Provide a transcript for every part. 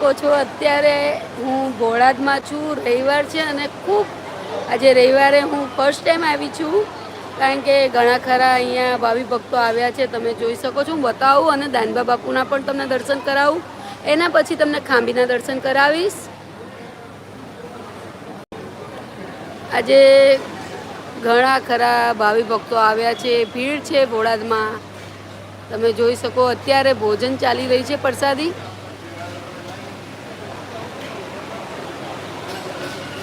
કહો છો. અત્યારે હું ભોળાદમાં છું, રવિવાર છે અને ખૂબ આજે રવિવારે હું ફર્સ્ટ ટાઈમ આવી છું. કારણ કે ઘણા ખરા અહીંયા ભાવિ ભક્તો આવ્યા છે, તમે જોઈ શકો છો. હું બતાવું અને દાનબા બાપુના પણ તમને દર્શન કરાવું. એના પછી તમને ખાંભીના દર્શન કરાવીશ. આજે ઘણા ખરા ભાવિ ભક્તો આવ્યા છે, ભીડ છે ભોળાદમાં તમે જોઈ શકો, અત્યારે ભોજન ચાલી રહી છે પ્રસાદી.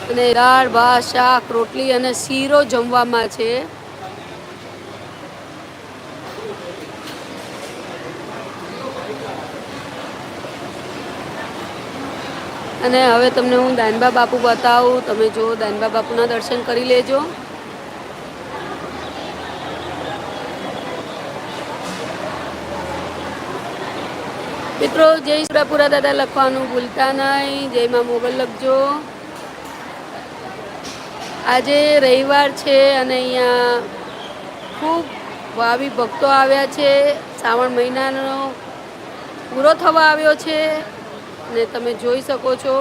અને દાળ, ભાત, શાક, રોટલી અને શીરો જમવામાં છે. અને હવે તમને હું દાનબા બાપુ બતાવું. તમે જો દાનબા બાપુના દર્શન કરી લેજો. મિત્રો, જય સુરાપુરા દાદા લખવાનું ભૂલતા નહીં. જયમાં મોગલ લખજો. આજે રવિવાર છે અને અહીંયા ખૂબ ભાવિ ભક્તો આવ્યા છે. શ્રાવણ મહિનાનો પૂરો થવા આવ્યો છે ને તમે જોઈ શકો છો.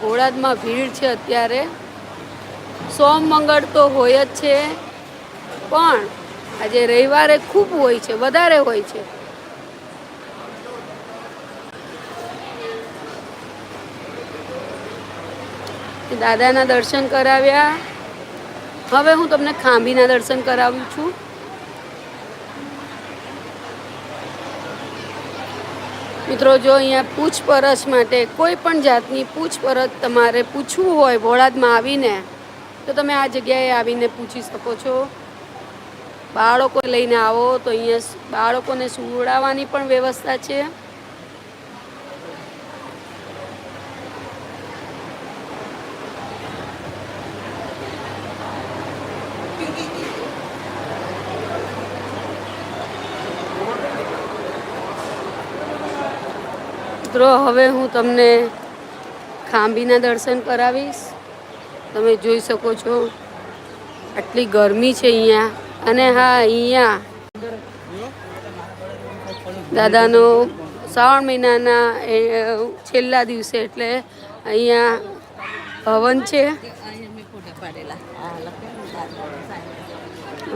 ઘોડાદમાં ભીડ છે અત્યારે. સોમ મંગળ તો હોય જ છે. પણ આજે રવિવારે ખૂબ હોય છે, વધારે હોય છે. દાદાના દર્શન કરાવ્યા. હવે હું તમને ખાંભીના દર્શન કરાવું છું. મિત્રો, જો અહીંયા પૂછપરછ માટે કોઈ પણ જાતની પૂછપરછ તમારે પૂછવું હોય ભોળાદમાં આવીને, તો તમે આ જગ્યાએ આવીને પૂછી શકો છો. બાળકો લઈને આવો તો અહીંયા બાળકોને સુવડાવવાની પણ વ્યવસ્થા છે. મિત્રો હવે હું તમને ખાંભીના દર્શન કરાવીશ. તમે જોઈ શકો છો, આટલી ગરમી છે અહીંયા. અને હા, અહીંયા દાદાનો શ્રાવણ મહિનાના છેલ્લા દિવસે એટલે અહીંયા હવન છે.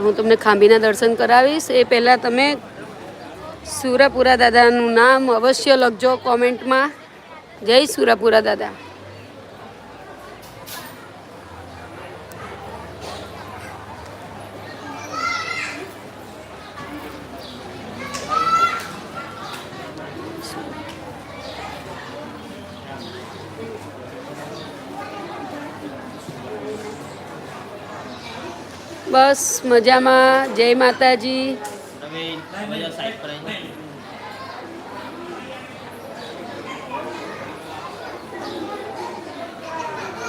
હું તમને ખાંભીના દર્શન કરાવીશ. એ પહેલાં તમે સુરાપુરા દાદાનું નામ અવશ્ય લખજો કોમેન્ટમાં. જય સુરાપુરા દાદા. બસ મજામાં. જય માતાજી. બધા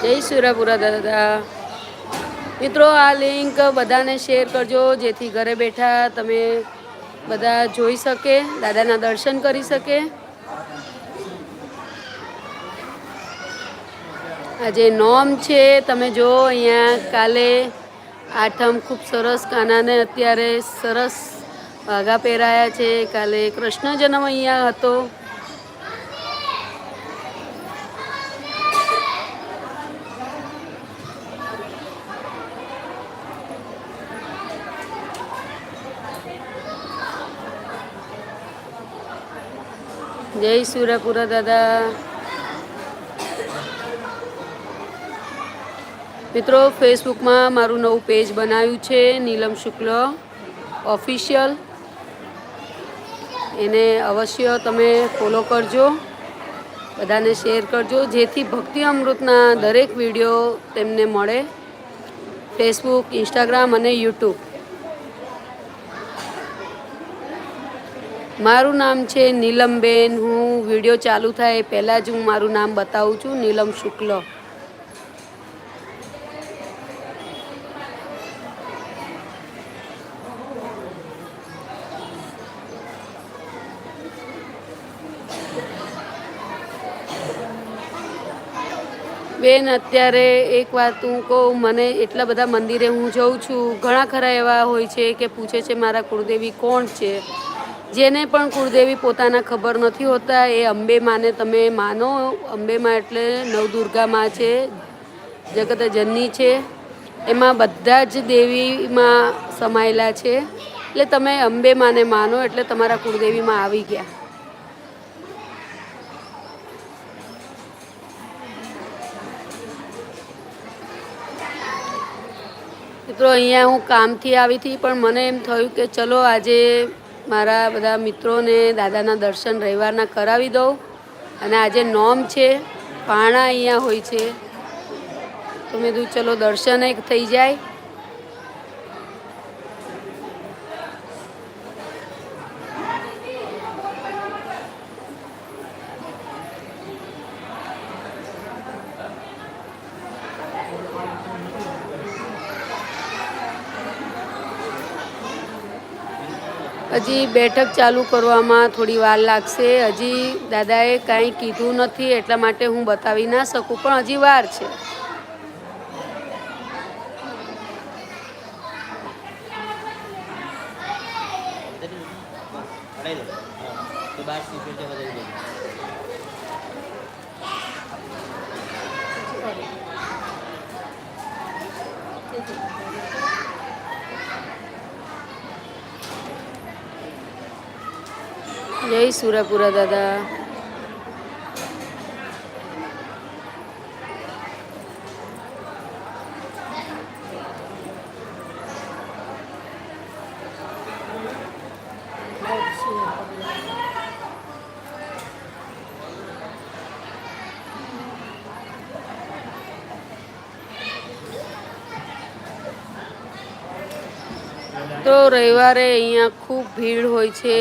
જય સુરાપુરા દાદા. મિત્રો, આ લિંક બધાને શેર કરજો, જેથી ઘરે બેઠા તમે બધા જોઈ શકે, દાદાના દર્શન કરી શકે. આજે નોમ છે, તમે જો અહીંયા કાલે આઠમ ખૂબ સરસ કાનાને અત્યારે સરસ વાઘા પહેરાયા છે. કાલે કૃષ્ણ જન્મ અહીંયા હતો. જય સુરાપુરા દાદા. મિત્રો ફેસબુકમાં મારું નવું પેજ બનાવ્યું છે. નીલમ શુક્લ ઓફિશિયલ એને અવશ્ય તમે ફોલો કરજો, બધાને શેર કરજો, જેથી ભક્તિ અમૃતના દરેક વીડિયો તેમને મળે ફેસબુક ઇન્સ્ટાગ્રામ અને યુટ્યુબ મારું નામ છે નીલમબેન, હું વીડિયો ચાલુ થાય પહેલાં જ હું મારું નામ બતાવું છું, નીલમ શુક્લ. બેન, અત્યારે એક વાત હું કહું, મને એટલા બધા મંદિરે હું જઉં છું, ઘણા ખરા એવા હોય છે કે પૂછે છે મારા કુળદેવી કોણ છે? જેને પણ કુળદેવી પોતાના ખબર નથી હોતા, એ અંબે માને તમે માનો અંબે માં એટલે નવદુર્ગા માં છે જગત જનની છે, એમાં બધા જ દેવીમાં સમાયેલા છે. એટલે તમે અંબે માને માનો, એટલે તમારા કુળદેવીમાં આવી ગયા. મિત્રો, અહીંયા હું કામથી આવી હતી, પણ મને એમ થયું કે ચલો આજે મારા બધા મિત્રોને દાદાના દર્શન રવિવારના કરાવી દઉં. અને આજે નોમ છે, પાણા અહીંયા હોય છે. તો મેં કીધું, ચલો દર્શન એક થઈ જાય. હજી બેઠક ચાલુ કરવામાં થોડી વાર લાગશે. હજી દાદાએ કાંઈ કીધું નથી, એટલા માટે હું બતાવી ના શકું, પણ હજી વાર છે. Thank દો હા. તો બાર સીટ છે બધાઈ દો જય સુરાપુરા દાદા તો રવિવારે અહીંયા ખૂબ ભીડ હોય છે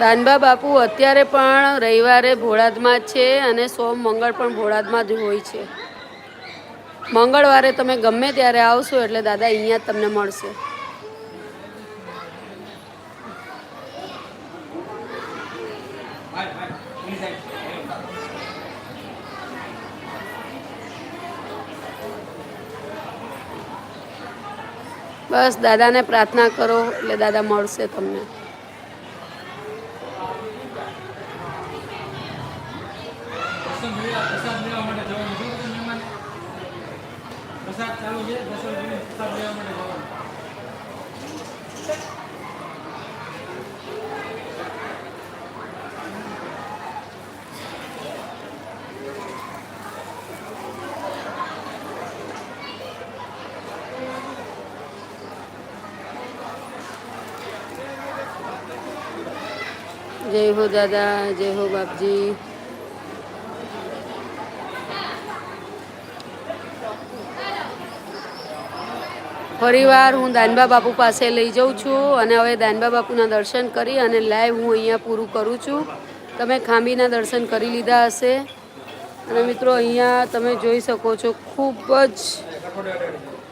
દાનબા બાપુ અત્યારે પણ રવિવારે ભોળાદમાં જ છે અને સોમ મંગળ પણ ભોળાદમાં જ હોય છે. મંગળવારે તમે ગમે ત્યારે આવશો એટલે દાદા અહીંયા તમને મળશે. બસ દાદાને પ્રાર્થના કરો એટલે દાદા મળશે તમને. પ્રસાદ મેળવવા પ્રસાદ મેળવવા માટે જવાનું છો તમે મહેમાન પ્રસાદ ચાલુ છે દસ વાગ્યે પ્રસાદ લેવા માટે જવાનું જય હો દાદા, જય હો બાપજી. ફરીવાર હું દાનબા બાપુ પાસે લઈ જાઉં છું અને હવે દાનબા બાપુના દર્શન કરી અને લાઈવ હું અહીંયા પૂરું કરું છું. તમે ખાંબીના દર્શન કરી લીધા હશે. અને મિત્રો, અહીંયા તમે જોઈ શકો છો ખૂબ જ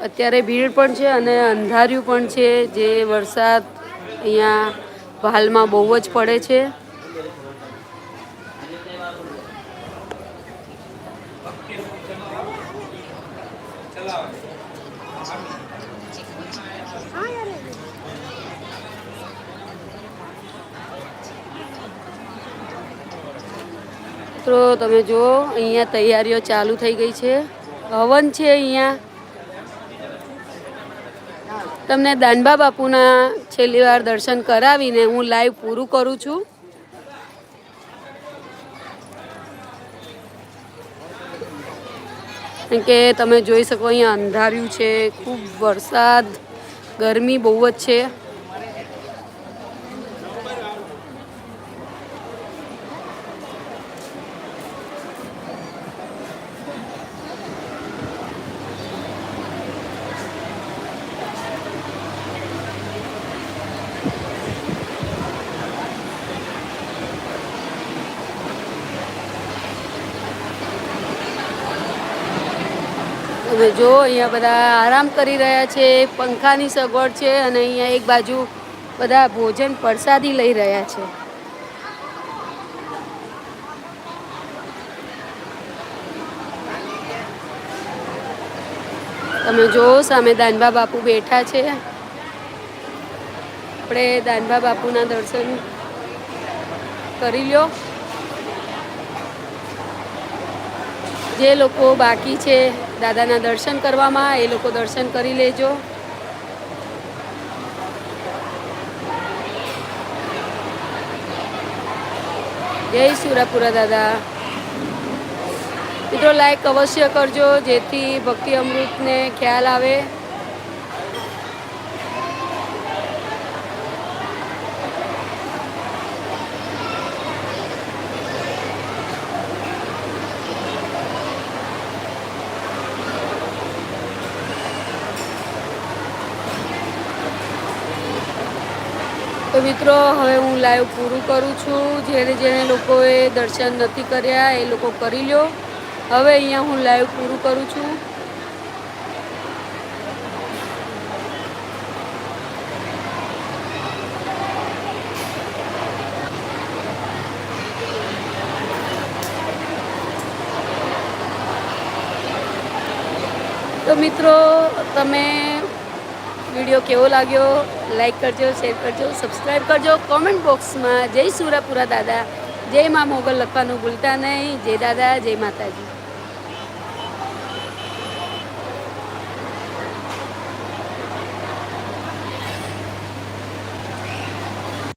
અત્યારે ભીડ પણ છે અને અંધાર્યું પણ છે. જે વરસાદ અહીંયા હાલમાં બહુ જ પડે છે. મિત્રો, તમે જુઓ, અહીંયા તૈયારીઓ ચાલુ થઈ ગઈ છે. હવન છે અહીંયા. તમને દાનબા બાપુના છેલ્લી વાર દર્શન કરાવીને હું લાઈવ પૂરું કરું છું. કેમ કે તમે જોઈ શકો અહીંયા અંધાર્યું છે, ખૂબ વરસાદ, ગરમી બહુ જ છે. જો અહીંયા બધા આરામ કરી રહ્યા છે, પંખાની સગવડ છે અને અહીંયા એક બાજુ બધા ભોજન પ્રસાદી લઈ રહ્યા છે. તમે જો સામે દાનબા બાપુ બેઠા છે. આપણે દાનબા બાપુના દર્શન કરી લ્યો. જે લોકો બાકી છે દાદાના દર્શન કરવામાં એ લોકો દર્શન કરી લેજો. જય સુરાપુરા દાદા. મિત્રો લાઈક અવશ્ય કરજો, જેથી ભક્તિ અમૃતને ખ્યાલ આવે. તો મિત્રો, હવે હું લાઈવ પૂરું કરું છું. જેણે જેણે લોકોએ દર્શન નથી કર્યા, એ લોકો કરી લ્યો. હવે અહીંયા હું લાઈવ પૂરું કરું છું. તો મિત્રો, તમે વીડિયો કેવો લાગ્યો? લાઈક કરજો શેર કરજો સબસ્ક્રાઈબ કરજો. કોમેન્ટ બોક્સમાં જય સુરાપુરા દાદા. જય મા મોગલ લખવાનું ભૂલતા નહીં. જય દાદા, જય માતાજી.